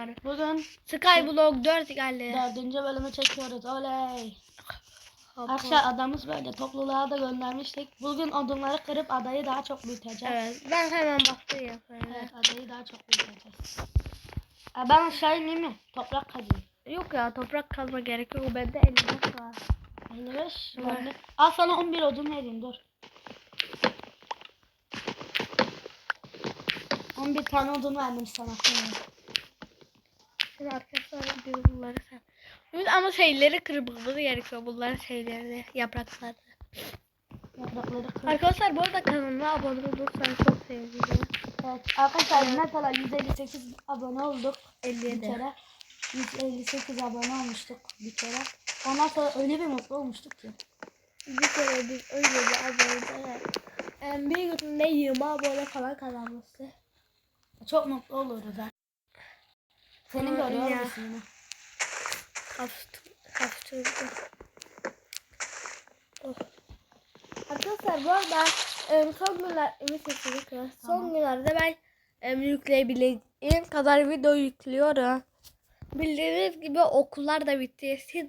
Bugün Skyblock 4 geldi. dördüncü bölümü çekiyoruz. Oley. Arkadaşlar adamız böyle topluluğa da göndermiştik. Bugün odunları kırıp adayı daha çok büyüteceğiz. Evet ben hemen başlayayım. Evet, adayı daha çok büyüteceğiz. Aa, ben aşağı ineyim mi? Toprak kazayım. Yok ya toprak kazma gerek yok. Bende 55 var. 55. Evet. Ben de- Al sana 11 odun vereyim dur. 11 tane odun verdim sana. Şimdi arkadaşlar biz bunları sen. Biz ama şeyleri kırmamız gerekiyor. Bunların şeylerini, yaprakları. Arkadaşlar bu arada kanalıma abone olursanız çok sevinirim. Evet, arkadaşlar mesela 158 abone olduk. Bir 57. kere 158 abone olmuştuk bir kere. Ondan sonra öyle bir mutlu olmuştuk ki. Bir kere biz öyle bir abone yani bir günde 20 abone falan kazanmıştı. Çok mutlu oluruz ha. Senin görüyor ya. musun yine? Hafif, hafif oh. Arkadaşlar bu arada son günler kız. Son Tamam. günlerde ben em, yükleyebileceğim kadar video yüklüyorum. Bildiğiniz gibi okullar da bitti. Siz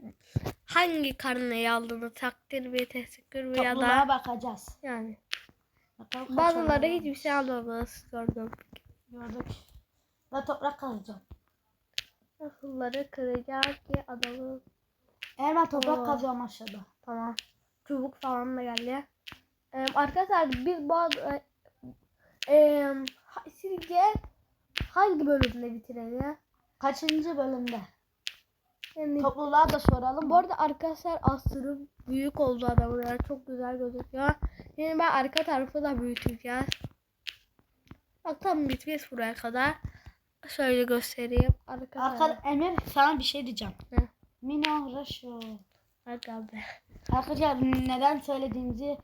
hangi karneyi aldınız? Takdir mi, teşekkür mü ya da bakacağız. yani. Bakalım Bazıları hiçbir şey almamış gördüm. Gördük. Ben toprak kazacağım. Okulları kıracak ki adamı ben toprak Oo. kazıyorum aşağıda. Tamam. Çubuk falan da geldi. Ee, arkadaşlar biz bu e, e, sizce hangi bölümde bitirelim? Kaçıncı bölümde? Yani Topluluğa da soralım. bu arada arkadaşlar aslında büyük oldu adamın yani çok güzel gözüküyor. Yani ben arka tarafı da büyüteceğiz. Bak tam bitmiş buraya kadar. Şöyle göstereyim. Arka, Arka, Emir sana bir şey diyeceğim. Ne? Arka be. Arkadaşlar neden söylediğimizi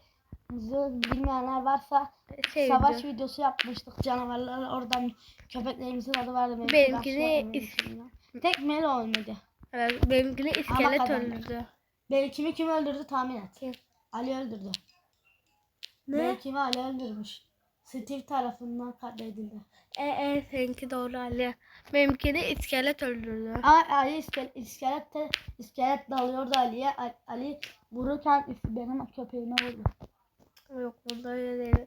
bilmeyenler varsa Şey savaş video. videosu yapmıştık canavarlar oradan köpeklerimizin adı vardı. benimki Benimki Raşo, de Emir'inkinin de. Tek Melo ölmedi. Evet, benimkini iskelet öldürdü. Beni kimi kim öldürdü tahmin et. Kim? Ali öldürdü. Ne? Beni kimi Ali öldürmüş. Steve tarafından katledildi. E, e seninki doğru Ali. Benimkini iskelet öldürdü. Ama Ali iskelet, iskelet, de, iskelet dalıyordu Ali'ye. Ali, Ali vururken benim köpeğime vurdu. Yok bunda öyle değil.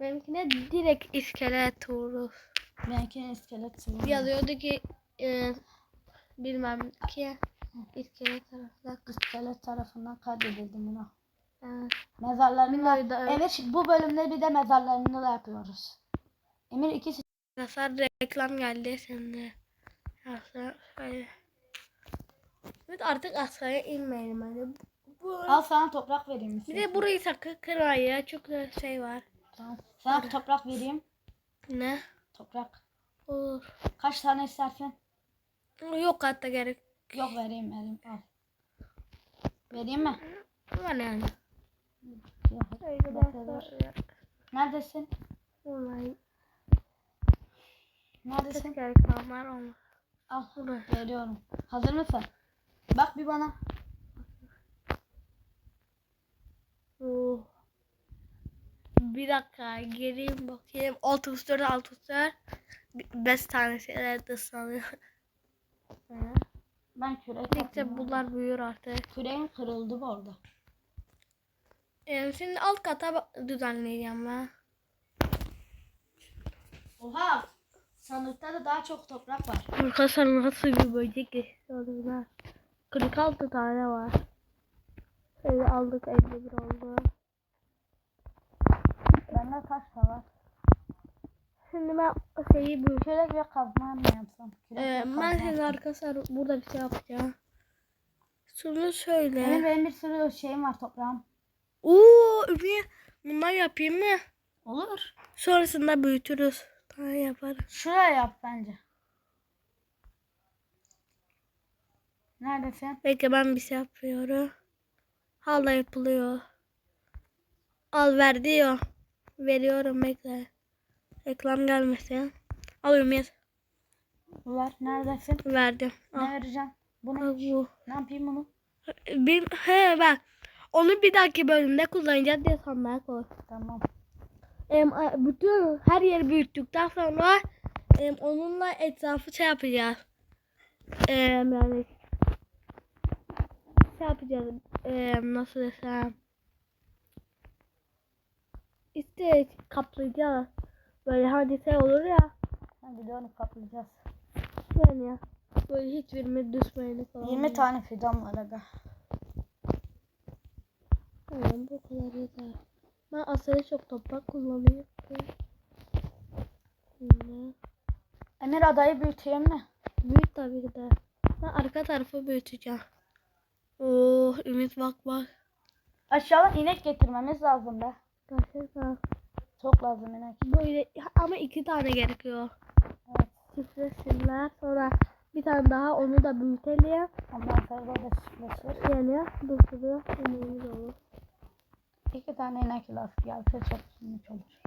Benimkine direkt iskelet vurur. Benimkine iskelet vurdu. Yazıyordu ki e, bilmem ki iskelet tarafından. İskelet tarafından katledildim buna. Evet. Mezarlarını Mino'yu da- da... Evet bu bölümde bir de mezarlarını da yapıyoruz. Emir ikisi Nasıl reklam geldi. Aslında şöyle. Evet artık aşağıya inmeyelim hani. Bu, al sana toprak vereyim. bir istiyorsan. de burayı sakın kırma ya. Çok da şey var. Tamam. Sana toprak vereyim. Ne? Toprak. Olur. Kaç tane istersen? Yok hatta gerek. Yok vereyim vereyim. Al. Vereyim mi? Var yani. Neredesin? Vallahi Neredesin? Reklamlar olmaz. Al. Veriyorum. Hazır mısın? Bak bir bana. Oh. Bir dakika geleyim bakayım. 34 64 5 tanesi evet ıslanıyor. Ben kürek yaptım. bunlar büyür artık. Küreğim kırıldı bu arada. Ee, şimdi alt kata düzenleyeceğim ben. Oha! Sandıkta da daha çok toprak var. Arkadaşlar nasıl bir böcek geçiyor 46 tane var. Şöyle aldık 51 oldu. Bende taş da var. Şimdi ben şeyi büyüteceğim. Kürek ve kazma mı yapsam? Ee, ben şimdi arkadaşlar burada bir şey yapacağım. Şunu şöyle. Benim, benim bir sürü şeyim var toprağım. Oo, Ümit bundan yapayım mı? Olur. Sonrasında büyütürüz. Tamam yaparım. Şuraya yap bence. Neredesin? Bekle ben bir şey yapıyorum. Hala yapılıyor. Al ver diyor. Veriyorum bekle. Reklam gelmesin. Al Ümit. Var. Neredesin? Verdim. Ne Al. vereceğim? Bunu. Al bu. Ne yapayım bunu? Bir, he bak. Onu bir dahaki bölümde kullanacağız diye sandığa koy. Tamam. Em, bütün her yeri büyüttükten sonra em, onunla etrafı şey yapacağız. Em, yani şey yapacağız. Em, nasıl desem. İşte kaplayacağız. Böyle hani şey olur ya. Onu kaplayacağız. Yani ya. Böyle hiçbirine düşmeyeni falan. 20 tane fidan var aga. Tamam bu kadar yeter. Ben aslında çok toprak kullanıyorum. Şimdi. Emir adayı büyüteyim mi? Büyük tabii ki de. Ben arka tarafı büyüteceğim. Oh Ümit bak bak. Aşağıdan inek getirmemiz lazım be. Gerçekten. Çok lazım inek. Böyle ama iki tane gerekiyor. Evet. Çiftleşsinler. Sonra bir tane daha onu da büyütelim. Ondan sonra da sütleşir. Yani bir sürü ineğimiz olur. İki tane inek lazım. Gelse çok sünnet olur.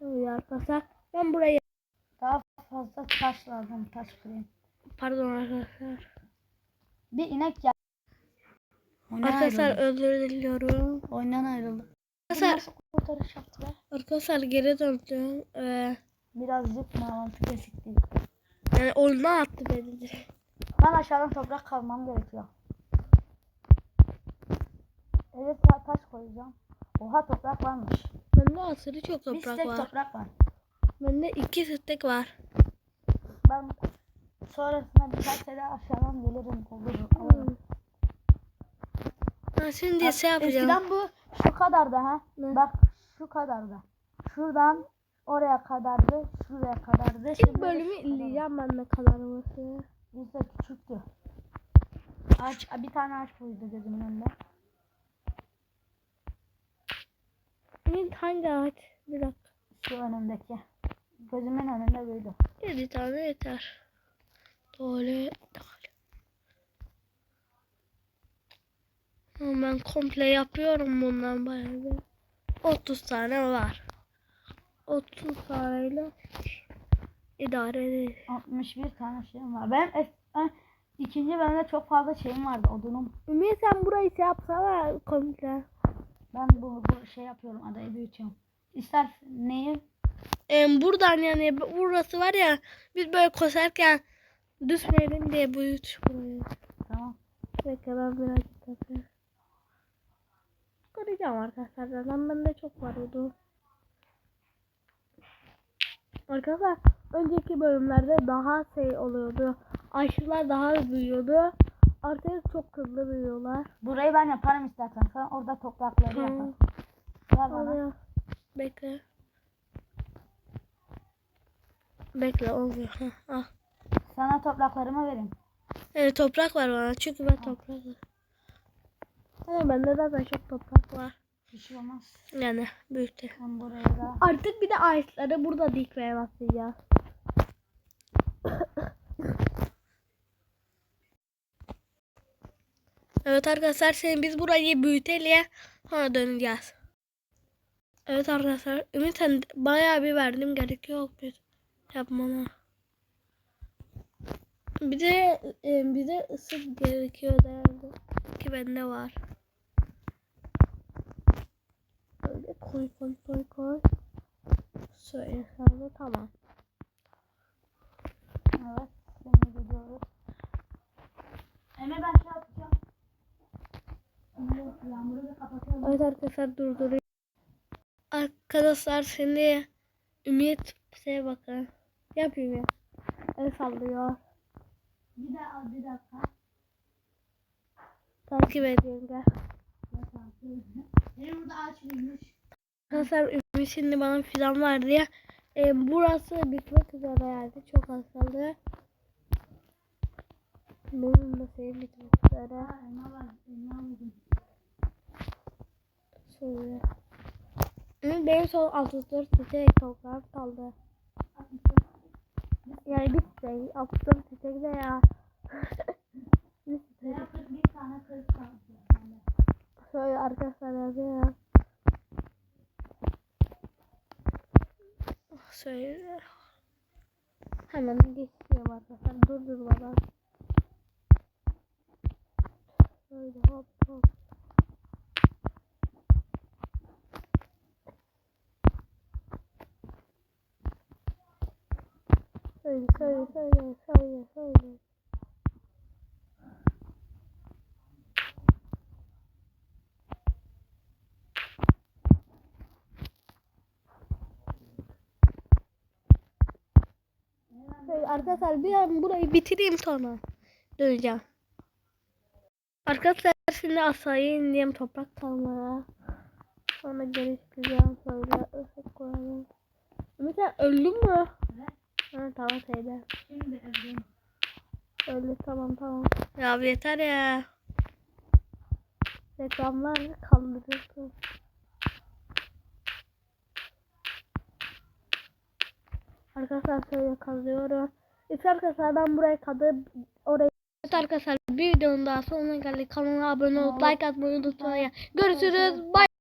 Öyle arkadaşlar. Ben buraya Daha fazla taş lazım. Taş kırayım. pardon arkadaşlar. Bir inek gel. Oyundan Arkadaşlar özür diliyorum. Oyundan ayrıldı. Bu Arkadaşlar, kurtarış yaptı be? arkadaşlar geri döndüm. Ee, Birazcık bağlantı kesikti. yani oyuna attı beni. Ben aşağıdan toprak kazmam gerekiyor. Evet ta- taş koyacağım. Oha toprak varmış. Bende aslında çok Bir toprak stek var. toprak var. Bende iki stek var. Ben sonrasında birkaç sene aşağıdan gelirim. Bulurum. alırım. Ha, şimdi Bak, şey yapacağım. Eskiden bu şu kadardı ha. Ne? Bak şu kadardı. Şuradan oraya kadardı. Şuraya kadardı. İlk Şimdi bölümü izleyeceğim ben ne kadar olması. Bizde küçüktü. Ağaç, bir tane ağaç koydu gözümün önünde. Benim hangi ağaç? Bir dakika. Şu önümdeki. Gözümün önünde büyüdü. Yedi tane yeter. Böyle. Ama Ben komple yapıyorum bundan bayağı bir. 30 tane var. 30 taneyle idare ederiz. 61 tane şeyim var. Ben eh, ikinci bölümde çok fazla şeyim vardı odunum. Ümit sen burayı şey yapsana komple. Ben bu, bu şey yapıyorum adayı büyütüyorum. İster neyi? Ee, buradan yani burası var ya biz böyle koşarken düşmeyelim diye büyüt burayı. Tamam. Bekle ben birazcık yapayım. Kıracağım arkadaşlar. Zaten bende çok var oldu. Arkadaşlar önceki bölümlerde daha şey oluyordu. Aşılar daha büyüyordu. Artık çok hızlı büyüyorlar. Burayı ben yaparım istersen. Sen orada toprakları yaparsın. Ver bana. Bekle. Bekle oluyor. Heh, al. Sana topraklarımı vereyim. Evet toprak var bana çünkü ben toprak var. Ama bende zaten çok toprak var. Bir şey olmaz. Yani büyüktü. Ben buraya da Artık bir de ağaçları burada dikmeye başlayacağız. Evet arkadaşlar şimdi biz burayı büyütelim sonra döneceğiz. Evet arkadaşlar Ümit sen bayağı bir verdim gerekiyor bir yapmana. Bir de e, bir de ısıt gerekiyor derdi ki bende var. Böyle koy koy koy koy. Söyle sana tamam. evet. Seni gidiyoruz. Emre ben şey yapacağım. Emre yağmuru da kapatıyorum. Evet arkadaşlar durduruyor. Arkadaşlar şimdi Ümit şeye bakın. Yapayım ya. El sallıyor. Bir daha bir dakika. Takip ediyorum gel. Benim burada büyümüş. Arkadaşlar Ümit şimdi bana filan var diye. E, burası bitmek üzere yani. Çok az kaldı. Benim de üzere. Ha, elma var. Elma. Şöyle. Benim son 64 çiçek toprağım kaldı. Yani bir çiçek. 64 çiçek de ya. bir çiçek. Veya 41 tane kırık kaldı. Şöyle arkadaşlar yazıyor. Şöyle. Hemen geçiyorum arkadaşlar. Durdurmadan. Şöyle hop hop. Söyle söyle söyle söyle söyle. Arkadaşlar bir an burayı bitireyim sonra döneceğim. Arkadaşlar şimdi aşağıya ineceğim toprak kalmaya. Sonra çıkacağım sonra ışık koyalım. Ümit sen öldün mü? Ha, tamam teyze. Şimdi evdeyim. Öldü tamam tamam. Ya yeter ya. Reklamlar kaldırıyorsun. Arkadaşlar şöyle kazıyorum. İşte arkadaşlar ben buraya kazıp oraya Evet arkadaşlar bir videonun daha sonuna geldik. Kanala abone olup like atmayı unutmayın. Görüşürüz. Bye.